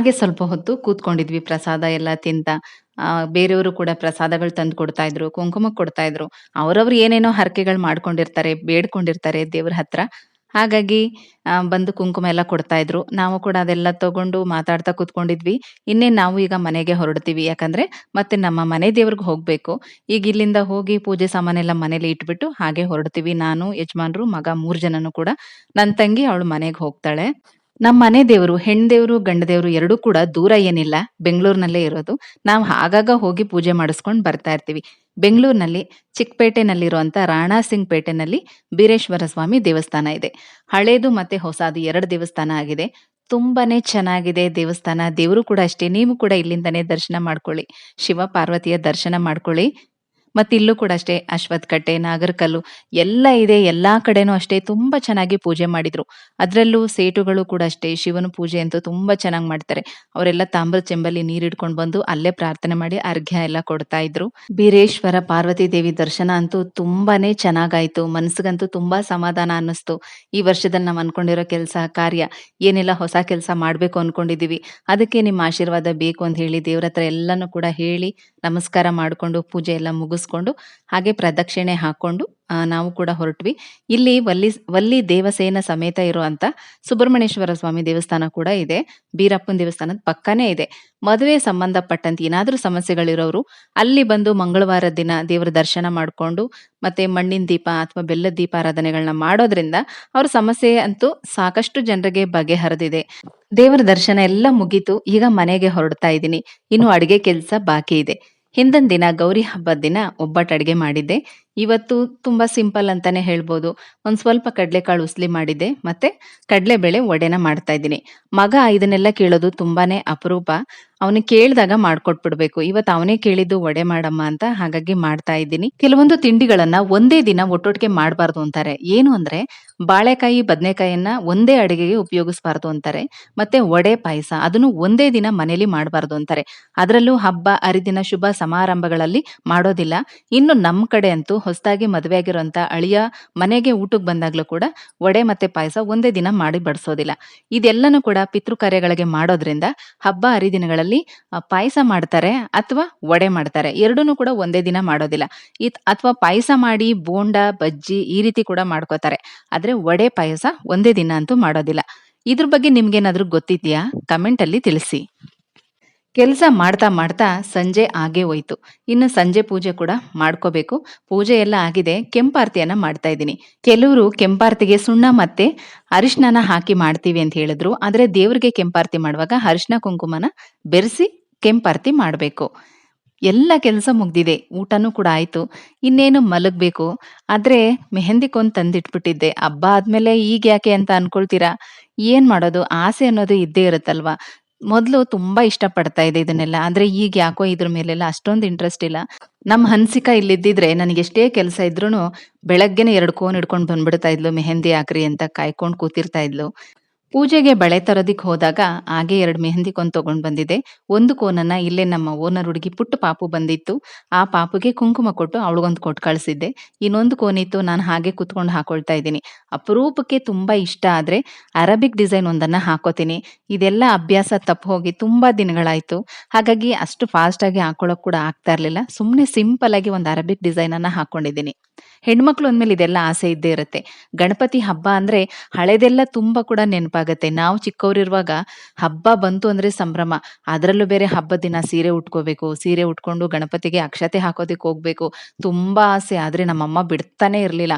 ಹಾಗೆ ಸ್ವಲ್ಪ ಹೊತ್ತು ಕೂತ್ಕೊಂಡಿದ್ವಿ ಪ್ರಸಾದ ಎಲ್ಲ ತಿಂತ. ಬೇರೆಯವರು ಕೂಡ ಪ್ರಸಾದಗಳು ತಂದು ಕೊಡ್ತಾ ಇದ್ರು, ಕುಂಕುಮ ಕೊಡ್ತಾ ಇದ್ರು. ಅವ್ರವ್ರು ಏನೇನೋ ಹರಕೆಗಳು ಮಾಡ್ಕೊಂಡಿರ್ತಾರೆ, ಬೇಡ್ಕೊಂಡಿರ್ತಾರೆ ದೇವ್ರ ಹತ್ರ. ಹಾಗಾಗಿ ಬಂದು ಕುಂಕುಮ ಎಲ್ಲ ಕೊಡ್ತಾ ಇದ್ರು. ನಾವು ಕೂಡ ಅದೆಲ್ಲ ತಗೊಂಡು ಮಾತಾಡ್ತಾ ಕೂತ್ಕೊಂಡಿದ್ವಿ. ಇನ್ನೇನ್ ನಾವು ಈಗ ಮನೆಗೆ ಹೊರಡ್ತೀವಿ. ಯಾಕಂದ್ರೆ ಮತ್ತೆ ನಮ್ಮ ಮನೆ ದೇವ್ರಿಗೆ ಹೋಗ್ಬೇಕು. ಈಗ ಇಲ್ಲಿಂದ ಹೋಗಿ ಪೂಜೆ ಸಾಮಾನೆಲ್ಲ ಮನೇಲಿ ಇಟ್ಬಿಟ್ಟು ಹಾಗೆ ಹೊರಡ್ತೀವಿ. ನಾನು, ಯಜಮಾನ್ರು, ಮಗ ಮೂರ್ ಜನನು ಕೂಡ. ನನ್ನ ತಂಗಿ ಅವಳು ಮನೆಗೆ ಹೋಗ್ತಾಳೆ. ನಮ್ಮ ಮನೆ ದೇವರು, ಹೆಣ್ ದೇವ್ರು, ಗಂಡ ದೇವ್ರು ಎರಡೂ ಕೂಡ ದೂರ ಏನಿಲ್ಲ. ಬೆಂಗಳೂರಿನಲ್ಲೇ ಇರೋದು. ನಾವು ಆಗಾಗ ಹೋಗಿ ಪೂಜೆ ಮಾಡಿಸ್ಕೊಂಡು ಬರ್ತಾ ಇರ್ತೀವಿ. ಬೆಂಗಳೂರಿನಲ್ಲಿ ಚಿಕ್ಕಪೇಟೆನಲ್ಲಿರುವಂತ ರಾಣಾ ಸಿಂಗ್ ಪೇಟೆನಲ್ಲಿ ಬೀರೇಶ್ವರ ಸ್ವಾಮಿ ದೇವಸ್ಥಾನ ಇದೆ. ಹಳೇದು ಮತ್ತೆ ಹೊಸದು ಎರಡು ದೇವಸ್ಥಾನ ಆಗಿದೆ. ತುಂಬಾನೇ ಚೆನ್ನಾಗಿದೆ ದೇವಸ್ಥಾನ. ದೇವರು ಕೂಡ ಅಷ್ಟೇ. ನೀವು ಕೂಡ ಇಲ್ಲಿಂದನೇ ದರ್ಶನ ಮಾಡ್ಕೊಳ್ಳಿ. ಶಿವ ಪಾರ್ವತಿಯ ದರ್ಶನ ಮಾಡ್ಕೊಳ್ಳಿ. ಮತ್ತೆ ಇಲ್ಲೂ ಕೂಡ ಅಷ್ಟೇ ಅಶ್ವಥ್ ಕಟ್ಟೆ ನಾಗರಕಲ್ಲು ಎಲ್ಲ ಇದೆ, ಎಲ್ಲಾ ಕಡೆನೂ ಅಷ್ಟೇ ತುಂಬಾ ಚೆನ್ನಾಗಿ ಪೂಜೆ ಮಾಡಿದ್ರು. ಅದ್ರಲ್ಲೂ ಸೇಟುಗಳು ಕೂಡ ಅಷ್ಟೇ, ಶಿವನ ಪೂಜೆ ಅಂತೂ ತುಂಬಾ ಚೆನ್ನಾಗಿ ಮಾಡ್ತಾರೆ. ಅವರೆಲ್ಲ ತಾಮ್ರ ಚೆಂಬಲ್ಲಿ ನೀರ್ ಇಟ್ಕೊಂಡು ಬಂದು ಅಲ್ಲೇ ಪ್ರಾರ್ಥನೆ ಮಾಡಿ ಅರ್ಘ್ಯ ಎಲ್ಲ ಕೊಡ್ತಾ ಇದ್ರು. ಬೀರೇಶ್ವರ ಪಾರ್ವತಿ ದೇವಿ ದರ್ಶನ ಅಂತೂ ತುಂಬಾನೇ ಚೆನ್ನಾಗಾಯ್ತು. ಮನ್ಸಿಗಂತೂ ತುಂಬಾ ಸಮಾಧಾನ ಅನ್ನಿಸ್ತು. ಈ ವರ್ಷದಲ್ಲಿ ನಾವು ಅನ್ಕೊಂಡಿರೋ ಕೆಲಸ, ಕಾರ್ಯ, ಏನೆಲ್ಲ ಹೊಸ ಕೆಲಸ ಮಾಡ್ಬೇಕು ಅನ್ಕೊಂಡಿದೀವಿ. ಅದಕ್ಕೆ ನಿಮ್ಮ ಆಶೀರ್ವಾದ ಬೇಕು ಅಂತ ಹೇಳಿ ದೇವ್ರ ಹತ್ರ ಎಲ್ಲಾನು ಕೂಡ ಹೇಳಿ ನಮಸ್ಕಾರ ಮಾಡ್ಕೊಂಡು ಪೂಜೆ ಎಲ್ಲ ಮುಗಿಸ್ಕೊಂಡು ಹಾಗೆ ಪ್ರದಕ್ಷಿಣೆ ಹಾಕೊಂಡು ನಾವು ಕೂಡ ಹೊರಟ್ವಿ. ಇಲ್ಲಿ ವಲ್ಲಿ ವಲ್ಲಿ ದೇವಸೇನ ಸಮೇತ ಇರುವಂತ ಸುಬ್ರಹ್ಮಣ್ಯೇಶ್ವರ ಸ್ವಾಮಿ ದೇವಸ್ಥಾನ ಕೂಡ ಇದೆ. ಬೀರಪ್ಪನ ದೇವಸ್ಥಾನದ ಪಕ್ಕನೇ ಇದೆ. ಮದುವೆ ಸಂಬಂಧಪಟ್ಟಂತೆ ಏನಾದರೂ ಸಮಸ್ಯೆಗಳಿರೋರು ಅಲ್ಲಿ ಬಂದು ಮಂಗಳವಾರ ದಿನ ದೇವರ ದರ್ಶನ ಮಾಡ್ಕೊಂಡು, ಮತ್ತೆ ಮಣ್ಣಿನ ದೀಪ ಅಥವಾ ಬೆಲ್ಲದ ದೀಪಾರಾಧನೆಗಳನ್ನ ಮಾಡೋದ್ರಿಂದ ಅವ್ರ ಸಮಸ್ಯೆ ಅಂತೂ ಸಾಕಷ್ಟು ಜನರಿಗೆ ಬಗೆಹರಿದಿದೆ. ದೇವರ ದರ್ಶನ ಎಲ್ಲ ಮುಗೀತು. ಈಗ ಮನೆಗೆ ಹೊರಡ್ತಾ ಇದ್ದೀನಿ. ಇನ್ನು ಅಡಿಗೆ ಕೆಲಸ ಬಾಕಿ ಇದೆ. ಹಿಂದಿನ ದಿನ ಗೌರಿ ಹಬ್ಬದ ದಿನ ಒಬ್ಬಟ್ಟು ಅಡುಗೆ ಮಾಡಿದ್ದೆ. ಇವತ್ತು ತುಂಬಾ ಸಿಂಪಲ್ ಅಂತಾನೆ ಹೇಳ್ಬೋದು. ಒಂದು ಸ್ವಲ್ಪ ಕಡಲೆಕಾಳು ಉಸ್ಲಿ ಮಾಡಿದ್ದೆ. ಮತ್ತೆ ಕಡಲೆಬೇಳೆ ಒಡೆನ ಮಾಡ್ತಾ ಇದ್ದೀನಿ. ಮಗ ಇದನ್ನೆಲ್ಲ ಕೇಳೋದು ತುಂಬಾನೇ ಅಪರೂಪ. ಅವನಿಗೆ ಕೇಳಿದಾಗ ಮಾಡ್ಕೊಟ್ಬಿಡ್ಬೇಕು. ಇವತ್ತು ಅವನೇ ಕೇಳಿದ್ದು ವಡೆ ಮಾಡಮ್ಮ ಅಂತ ಹಾಗಾಗಿ ಮಾಡ್ತಾ ಇದ್ದೀನಿ. ಕೆಲವೊಂದು ತಿಂಡಿಗಳನ್ನ ಒಂದೇ ದಿನ ಒಟ್ಟೊಟ್ಟಿಗೆ ಮಾಡಬಾರ್ದು ಅಂತಾರೆ. ಏನು ಅಂದ್ರೆ ಬಾಳೆಕಾಯಿ, ಬದನೆಕಾಯಿಯನ್ನ ಒಂದೇ ಅಡಿಗೆಗೆ ಉಪಯೋಗಿಸಬಾರ್ದು ಅಂತಾರೆ. ಮತ್ತೆ ವಡೆ ಪಾಯಸ, ಅದನ್ನು ಒಂದೇ ದಿನ ಮನೇಲಿ ಮಾಡಬಾರ್ದು ಅಂತಾರೆ. ಅದರಲ್ಲೂ ಹಬ್ಬ, ಹರಿದಿನ, ಶುಭ ಸಮಾರಂಭಗಳಲ್ಲಿ ಮಾಡೋದಿಲ್ಲ. ಇನ್ನು ನಮ್ಮ ಕಡೆ ಅಂತೂ ಹೊಸದಾಗಿ ಮದುವೆ ಆಗಿರುವಂತ ಅಳಿಯ ಮನೆಗೆ ಊಟಕ್ಕೆ ಬಂದಾಗ್ಲೂ ಕೂಡ ವಡೆ ಮತ್ತೆ ಪಾಯಸ ಒಂದೇ ದಿನ ಮಾಡಿ ಬಡಿಸೋದಿಲ್ಲ. ಇದೆಲ್ಲನೂ ಕೂಡ ಪಿತೃ ಕಾರ್ಯಗಳಿಗೆ ಮಾಡೋದ್ರಿಂದ ಹಬ್ಬ, ಹರಿದಿನಗಳಲ್ಲಿ ಪಾಯಸ ಮಾಡ್ತಾರೆ ಅಥವಾ ವಡೆ ಮಾಡ್ತಾರೆ. ಎರಡೂ ಕೂಡ ಒಂದೇ ದಿನ ಮಾಡೋದಿಲ್ಲ. ಅಥವಾ ಪಾಯಸ ಮಾಡಿ ಬೋಂಡ, ಬಜ್ಜಿ ಈ ರೀತಿ ಕೂಡ ಮಾಡ್ಕೋತಾರೆ. ಆದ್ರೆ ವಡೆ ಪಾಯಸ ಒಂದೇ ದಿನ ಅಂತೂ ಮಾಡೋದಿಲ್ಲ. ಇದ್ರ ಬಗ್ಗೆ ನಿಮ್ಗೇನಾದ್ರೂ ಗೊತ್ತಿದ್ಯಾ? ಕಮೆಂಟ್ ಅಲ್ಲಿ ತಿಳಿಸಿ. ಕೆಲಸ ಮಾಡ್ತಾ ಮಾಡ್ತಾ ಸಂಜೆ ಆಗೇ ಹೋಯ್ತು. ಇನ್ನು ಸಂಜೆ ಪೂಜೆ ಕೂಡ ಮಾಡ್ಕೋಬೇಕು. ಪೂಜೆ ಎಲ್ಲ ಆಗಿದೆ. ಕೆಂಪಾರ್ತಿಯನ್ನ ಮಾಡ್ತಾ ಇದ್ದೀನಿ. ಕೆಲವರು ಕೆಂಪಾರ್ತಿಗೆ ಸುಣ್ಣ ಮತ್ತೆ ಅರಿಶಿನ ಹಾಕಿ ಮಾಡ್ತೀವಿ ಅಂತ ಹೇಳಿದ್ರು. ಆದ್ರೆ ದೇವ್ರಿಗೆ ಕೆಂಪಾರ್ತಿ ಮಾಡುವಾಗ ಅರಿಶಿನ ಕುಂಕುಮನ ಬೆರೆಸಿ ಕೆಂಪಾರ್ತಿ ಮಾಡಬೇಕು. ಎಲ್ಲ ಕೆಲಸ ಮುಗ್ದಿದೆ. ಊಟನೂ ಕೂಡ ಆಯ್ತು. ಇನ್ನೇನು ಮಲಗ್ಬೇಕು? ಆದ್ರೆ ಮೆಹಂದಿಕೊಂದ್ ತಂದಿಟ್ಬಿಟ್ಟಿದ್ದೆ. ಹಬ್ಬ ಆದ್ಮೇಲೆ ಈಗ ಯಾಕೆ ಅಂತ ಅನ್ಕೊಳ್ತೀರಾ? ಏನ್ ಮಾಡೋದು? ಆಸೆ ಅನ್ನೋದು ಇದ್ದೇ ಇರುತ್ತಲ್ವಾ? ಮೊದ್ಲು ತುಂಬಾ ಇಷ್ಟ ಪಡ್ತಾ ಇದೆ ಇದನ್ನೆಲ್ಲ. ಆದ್ರೆ ಈಗ ಯಾಕೋ ಇದ್ರ ಮೇಲೆಲ್ಲ ಅಷ್ಟೊಂದು ಇಂಟ್ರೆಸ್ಟ್ ಇಲ್ಲ. ನಮ್ ಹನ್ಸಿಕಾ ಇಲ್ಲಿದ್ದಿದ್ರೆ ನನಗೆ ಎಷ್ಟೇ ಕೆಲಸ ಇದ್ರೂನು ಬೆಳಗ್ಗೆನೆ ಎರಡು ಕೋನ್ ಹಿಡ್ಕೊಂಡು ಬಂದ್ಬಿಡ್ತಾ ಇದ್ಲು. ಮೆಹಂದಿ ಹಾಕ್ರಿ ಅಂತ ಕಾಯ್ಕೊಂಡು ಕೂತಿರ್ತಾ ಇದ್ಲು. ಪೂಜೆಗೆ ಬಳೆ ತರೋದಿಕ್ ಹೋದಾಗ ಹಾಗೆ ಎರಡು ಮೆಹಂದಿ ಕೊನ್ ತಗೊಂಡ್ ಬಂದಿದೆ. ಒಂದು ಕೋನನ್ನ ಇಲ್ಲೇ ನಮ್ಮ ಓನರ್ ಹುಡುಗಿ ಪುಟ್ಟ ಪಾಪು ಬಂದಿತ್ತು. ಆ ಪಾಪುಗೆ ಕುಂಕುಮ ಕೊಟ್ಟು ಅವಳಗೊಂದು ಕೊಟ್ಟು ಕಳಿಸಿದ್ದೆ. ಇನ್ನೊಂದು ಕೋನಿತ್ತು, ನಾನು ಹಾಗೆ ಕುತ್ಕೊಂಡು ಹಾಕೊಳ್ತಾ ಇದ್ದೀನಿ. ಅಪರೂಪಕ್ಕೆ ತುಂಬಾ ಇಷ್ಟ ಆದ್ರೆ ಅರಬಿಕ್ ಡಿಸೈನ್ ಒಂದನ್ನ ಹಾಕೋತೀನಿ. ಇದೆಲ್ಲ ಅಭ್ಯಾಸ ತಪ್ಪು ಹೋಗಿ ತುಂಬಾ ದಿನಗಳಾಯ್ತು. ಹಾಗಾಗಿ ಅಷ್ಟು ಫಾಸ್ಟ್ ಆಗಿ ಹಾಕೊಳ್ಳೋಕ್ ಕೂಡ ಆಗ್ತಾ ಇರ್ಲಿಲ್ಲ. ಸುಮ್ಮನೆ ಸಿಂಪಲ್ ಆಗಿ ಒಂದು ಅರಬಿಕ್ ಡಿಸೈನ್ ಅನ್ನ ಹಾಕೊಂಡಿದ್ದೀನಿ. ಹೆಣ್ಮಕ್ಳು ಅಂದ್ಮೇಲೆ ಇದೆಲ್ಲ ಆಸೆ ಇದ್ದೇ ಇರುತ್ತೆ. ಗಣಪತಿ ಹಬ್ಬ ಅಂದ್ರೆ ಹಳೆದೆಲ್ಲ ತುಂಬಾ ಕೂಡ ನೆನಪಾಗತ್ತೆ. ನಾವು ಚಿಕ್ಕವರಿರುವಾಗ ಹಬ್ಬ ಬಂತು ಅಂದ್ರೆ ಸಂಭ್ರಮ. ಅದರಲ್ಲೂ ಬೇರೆ ಹಬ್ಬದ ದಿನ ಸೀರೆ ಉಟ್ಕೋಬೇಕು, ಸೀರೆ ಉಟ್ಕೊಂಡು ಗಣಪತಿಗೆ ಅಕ್ಷತೆ ಹಾಕೋದಿಕ್ ಹೋಗ್ಬೇಕು. ತುಂಬಾ ಆಸೆ. ಆದ್ರೆ ನಮ್ಮಮ್ಮ ಬಿಡ್ತಾನೆ ಇರ್ಲಿಲ್ಲ.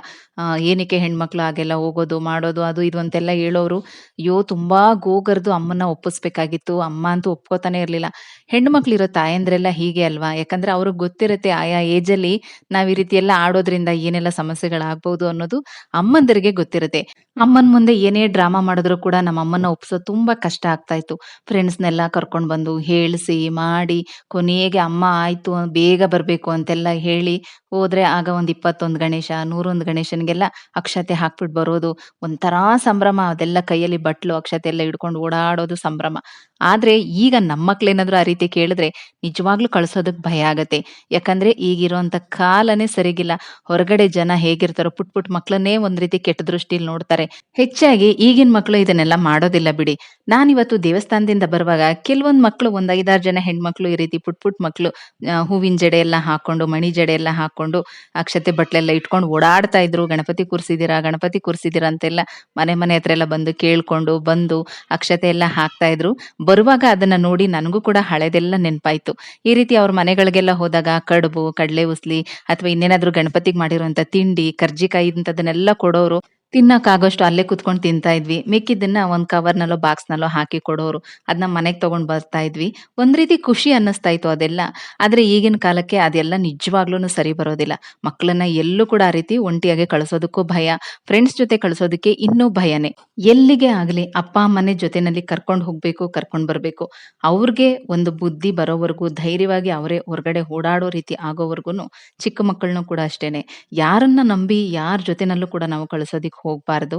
ಏನಕ್ಕೆ ಹೆಣ್ಮಕ್ಳು ಹಾಗೆಲ್ಲ ಹೋಗೋದು, ಮಾಡೋದು, ಅದು ಇದು ಅಂತೆಲ್ಲ ಹೇಳೋರು ಅಯ್ಯೋ, ತುಂಬಾ ಗೋಗರ್ದು ಅಮ್ಮನ್ನ ಒಪ್ಪಿಸ್ಬೇಕಾಗಿತ್ತು. ಅಮ್ಮ ಅಂತೂ ಒಪ್ಕೋತಾನೆ ಇರ್ಲಿಲ್ಲ. ಹೆಣ್ಮಕ್ಳಿರೋ ತಾಯಂದ್ರೆಲ್ಲ ಹೀಗೆ ಅಲ್ವಾ? ಯಾಕಂದ್ರೆ ಅವ್ರಿಗೆ ಗೊತ್ತಿರುತ್ತೆ ಆಯಾ ಏಜಲ್ಲಿ ನಾವ್ ಈ ರೀತಿ ಎಲ್ಲ ಆಡೋದ್ರಿಂದ ಏನೆಲ್ಲ ಸಮಸ್ಯೆಗಳಾಗ್ಬಹುದು ಅನ್ನೋದು ಅಮ್ಮಂದರಿಗೆ ಗೊತ್ತಿರುತ್ತೆ. ಅಮ್ಮನ್ ಮುಂದೆ ಏನೇ ಡ್ರಾಮಾ ಮಾಡಿದ್ರು ಕೂಡ ನಮ್ಮ ಅಮ್ಮನ ಒಪ್ಸೋದು ತುಂಬಾ ಕಷ್ಟ ಆಗ್ತಾ ಇತ್ತು. ಫ್ರೆಂಡ್ಸ್ನೆಲ್ಲ ಕರ್ಕೊಂಡ್ ಬಂದು ಹೇಳಿಸಿ, ಮಾಡಿ, ಕೊನೆಗೆ ಅಮ್ಮ ಆಯ್ತು, ಬೇಗ ಬರ್ಬೇಕು ಅಂತೆಲ್ಲ ಹೇಳಿ ಹೋದ್ರೆ ಆಗ ಒಂದ್ ಇಪ್ಪತ್ತೊಂದ್ ಗಣೇಶ, ನೂರೊಂದ್ ಗಣೇಶನ್ಗೆಲ್ಲ ಅಕ್ಷತೆ ಹಾಕ್ಬಿಟ್ಟು ಬರೋದು. ಒಂಥರಾ ಸಂಭ್ರಮ. ಅದೆಲ್ಲ ಕೈಯಲ್ಲಿ ಬಟ್ಲು, ಅಕ್ಷತೆ ಎಲ್ಲ ಹಿಡ್ಕೊಂಡು ಓಡಾಡೋದು ಸಂಭ್ರಮ. ಆದ್ರೆ ಈಗ ನಮ್ಮ ಮಕ್ಳೇನಾದ್ರು ಆ ರೀತಿ ಕೇಳಿದ್ರೆ ನಿಜವಾಗ್ಲೂ ಕಳ್ಸೋದಕ್ ಭಯ ಆಗತ್ತೆ. ಯಾಕಂದ್ರೆ ಈಗಿರುವಂತ ಕಾಲನೇ ಸರಿಗಿಲ್ಲ. ಹೊರಗಡೆ ಜನ ಹೇಗಿರ್ತಾರೋ ಪುಟ್ ಪುಟ್ ಮಕ್ಳನ್ನೇ ಒಂದ್ ರೀತಿ ಕೆಟ್ಟ ದೃಷ್ಟಿಲಿ ನೋಡ್ತಾರೆ. ಹೆಚ್ಚಾಗಿ ಈಗಿನ ಮಕ್ಳು ಇದನ್ನೆಲ್ಲ ಮಾಡೋದಿಲ್ಲ ಬಿಡಿ. ನಾನಿವತ್ತು ದೇವಸ್ಥಾನದಿಂದ ಬರುವಾಗ ಕೆಲವೊಂದ್ ಮಕ್ಳು ಒಂದ್ 5, 6 ಜನ ಹೆಣ್ಮಕ್ಳು ಈ ರೀತಿ ಪುಟ್ ಪುಟ್ ಮಕ್ಳು ಆ, ಹೂವಿನ ಜಡೆ ಎಲ್ಲ ಹಾಕೊಂಡು ಮಣಿ ಜಡೆ ಎಲ್ಲ ಹಾಕೊಂಡು ಅಕ್ಷತೆ ಬಟ್ಲೆಲ್ಲ ಇಟ್ಕೊಂಡು ಓಡಾಡ್ತಾ ಇದ್ರು ಗಣಪತಿ ಕೂರ್ಸಿದೀರಾ ಗಣಪತಿ ಕೂರ್ಸಿದೀರಾ ಅಂತೆಲ್ಲ ಮನೆ ಮನೆ ಹತ್ರ ಎಲ್ಲ ಬಂದು ಕೇಳ್ಕೊಂಡು ಬಂದು ಅಕ್ಷತೆ ಎಲ್ಲ ಹಾಕ್ತಾ ಇದ್ರು ಬರುವಾಗ ಅದನ್ನ ನೋಡಿ ನನಗೂ ಕೂಡ ಹಳೆದೆಲ್ಲ ನೆನಪಾಯ್ತು. ಈ ರೀತಿ ಅವ್ರ ಮನೆಗಳಿಗೆಲ್ಲ ಹೋದಾಗ ಕಡುಬು, ಕಡಲೆ ಉಸ್ಲಿ, ಅಥವಾ ಇನ್ನೇನಾದ್ರೂ ಗಣಪತಿಗೆ ಮಾಡಿರುವಂತ ತಿಂಡಿ, ಕರ್ಜಿಕಾಯಿ ಇಂಥದನ್ನೆಲ್ಲ ಕೊಡೋರು ತಿನ್ನಕ್ಕಾಗೋಷ್ಟು ಅಲ್ಲೇ ಕುತ್ಕೊಂಡು ತಿಂತಾ ಇದ್ವಿ. ಮಿಕ್ಕಿದ್ದನ್ನ ಒಂದ್ ಕವರ್ನಲ್ಲೋ ಬಾಕ್ಸ್ನಲ್ಲೋ ಹಾಕಿ ಕೊಡೋರು. ಅದನ್ನ ಮನೆಗೆ ತಗೊಂಡ್ ಬರ್ತಾ ಇದ್ವಿ. ಒಂದ್ ರೀತಿ ಖುಷಿ ಅನ್ನಿಸ್ತಾ ಇತ್ತು ಅದೆಲ್ಲ. ಆದ್ರೆ ಈಗಿನ ಕಾಲಕ್ಕೆ ಅದೆಲ್ಲ ನಿಜವಾಗ್ಲೂ ಸರಿ ಬರೋದಿಲ್ಲ. ಮಕ್ಕಳನ್ನ ಎಲ್ಲೂ ಕೂಡ ಆ ರೀತಿ ಒಂಟಿಯಾಗಿ ಕಳಿಸೋದಕ್ಕೂ ಭಯ. ಫ್ರೆಂಡ್ಸ್ ಜೊತೆ ಕಳಿಸೋದಕ್ಕೆ ಇನ್ನೂ ಭಯನೇ. ಎಲ್ಲಿಗೆ ಆಗ್ಲಿ ಅಪ್ಪ, ಅಮ್ಮನೆ ಜೊತೆನಲ್ಲಿ ಕರ್ಕೊಂಡು ಹೋಗ್ಬೇಕು, ಕರ್ಕೊಂಡು ಬರ್ಬೇಕು. ಅವ್ರಿಗೆ ಒಂದು ಬುದ್ಧಿ ಬರೋವರೆಗೂ, ಧೈರ್ಯವಾಗಿ ಅವರೇ ಹೊರಗಡೆ ಓಡಾಡೋ ರೀತಿ ಆಗೋವರೆಗೂ ಚಿಕ್ಕ ಮಕ್ಕಳನ್ನು ಕೂಡ ಅಷ್ಟೇನೆ. ಯಾರನ್ನ ನಂಬಿ, ಯಾರ ಜೊತೆನಲ್ಲೂ ಕೂಡ ನಾವು ಕಳಿಸೋದಿಕ್ ಹೋಗ್ಬಾರ್ದು.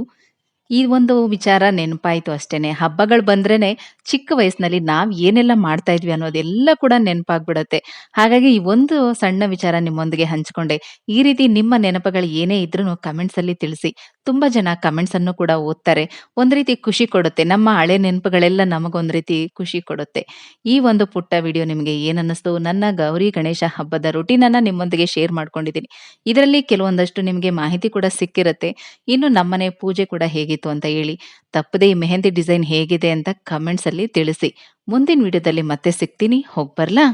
ಈ ಒಂದು ವಿಚಾರ ನೆನಪಾಯಿತು ಅಷ್ಟೇನೆ. ಹಬ್ಬಗಳು ಬಂದ್ರೇ ಚಿಕ್ಕ ವಯಸ್ಸಿನಲ್ಲಿ ನಾವು ಏನೆಲ್ಲ ಮಾಡ್ತಾ ಇದ್ವಿ ಅನ್ನೋದೆಲ್ಲ ಕೂಡ ನೆನಪಾಗ್ಬಿಡುತ್ತೆ. ಹಾಗಾಗಿ ಈ ಒಂದು ಸಣ್ಣ ವಿಚಾರ ನಿಮ್ಮೊಂದಿಗೆ ಹಂಚ್ಕೊಂಡೆ. ಈ ರೀತಿ ನಿಮ್ಮ ನೆನಪುಗಳು ಏನೇ ಇದ್ರೂ ಕಮೆಂಟ್ಸ್ ಅಲ್ಲಿ ತಿಳಿಸಿ. ತುಂಬಾ ಜನ ಕಮೆಂಟ್ಸ್ ಅನ್ನು ಕೂಡ ಓದ್ತಾರೆ. ಒಂದ್ ರೀತಿ ಖುಷಿ ಕೊಡುತ್ತೆ. ನಮ್ಮ ಹಳೆ ನೆನಪುಗಳೆಲ್ಲ ನಮಗೊಂದ್ ರೀತಿ ಖುಷಿ ಕೊಡುತ್ತೆ. ಈ ಒಂದು ಪುಟ್ಟ ವಿಡಿಯೋ ನಿಮಗೆ ಏನನ್ನಿಸ್ತು ನನ್ನ ಗೌರಿ ಗಣೇಶ ಹಬ್ಬದ ರುಟೀನ್ ಅನ್ನ ನಿಮ್ಮೊಂದಿಗೆ ಶೇರ್ ಮಾಡ್ಕೊಂಡಿದ್ದೀನಿ. ಇದರಲ್ಲಿ ಕೆಲವೊಂದಷ್ಟು ನಿಮಗೆ ಮಾಹಿತಿ ಕೂಡ ಸಿಕ್ಕಿರುತ್ತೆ. ಇನ್ನು ನಮ್ಮನೆ ಪೂಜೆ ಕೂಡ ಹೇಗಿತ್ತು ಅಂತ ಹೇಳಿ. ತಪ್ಪದೆ ಈ ಮೆಹಂದಿ ಡಿಸೈನ್ ಹೇಗಿದೆ ಅಂತ ಕಮೆಂಟ್ಸ್ ಅಲ್ಲಿ ತಿಳಿಸಿ. ಮುಂದಿನ ವಿಡಿಯೋದಲ್ಲಿ ಮತ್ತೆ ಸಿಗ್ತೀನಿ. ಹೋಗ್ಬರ್ಲಾ